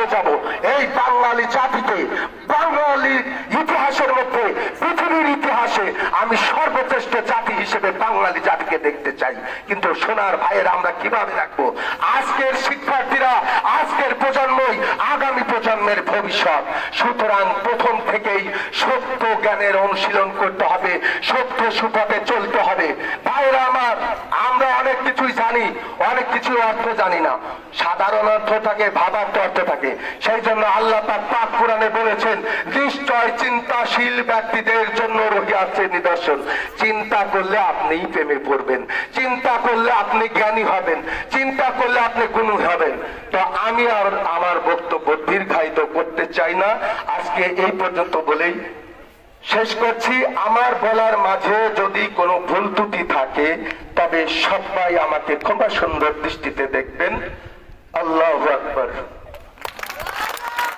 আমরাও যাব। এই বাঙালি জাতিতে, বাঙালি ইতিহাসের মধ্যে, পৃথিবীর ইতিহাসে আমি সর্বশ্রেষ্ঠ জাতি হিসেবে বাঙালি জাতিকে দেখতে চাই। কিন্তু সোনার ভাইয়ের আমরা কীভাবে রাখব? আজকের শিক্ষার্থীরা, আজকের প্রজন্মই আগামী প্রজন্মের ভবিষ্যৎ। সুতরাং প্রথম থেকেই সত্য জ্ঞানের অনুশীলন করতে হবে, সত্য সুপথে চলতে হবে। ভাইরা আমার, আমরা অনেক কিছুই জানি, অনেক কিছু অর্থ জানি না। সাধারণ অর্থ থাকে, ভাবার্থ অর্থ থাকে। সেই জন্য আল্লাহ পাক পাক কোরআনে বলেছেন, নিশ্চয় চিন্তাশীল ব্যক্তিদের জন্য রহিয়াছে নিদর্শন। চিন্তা করলে আপনিই প্রেমে পড়বেন। চিন্তা করলে আপনি জ্ঞানী হবেন। চিন্তা করলে আপনি গুণী হবেন। তো আমি আর আমার বক্তব্য চাই না। আজকে এই পর্যন্ত বলেই শেষ করছি। আমার বলার মাঝে যদি কোনো ভুল ত্রুটি থাকে, তবে সবাই আমাকে ক্ষমা সুন্দর দৃষ্টিতে দেখবেন। আল্লাহ আকবর।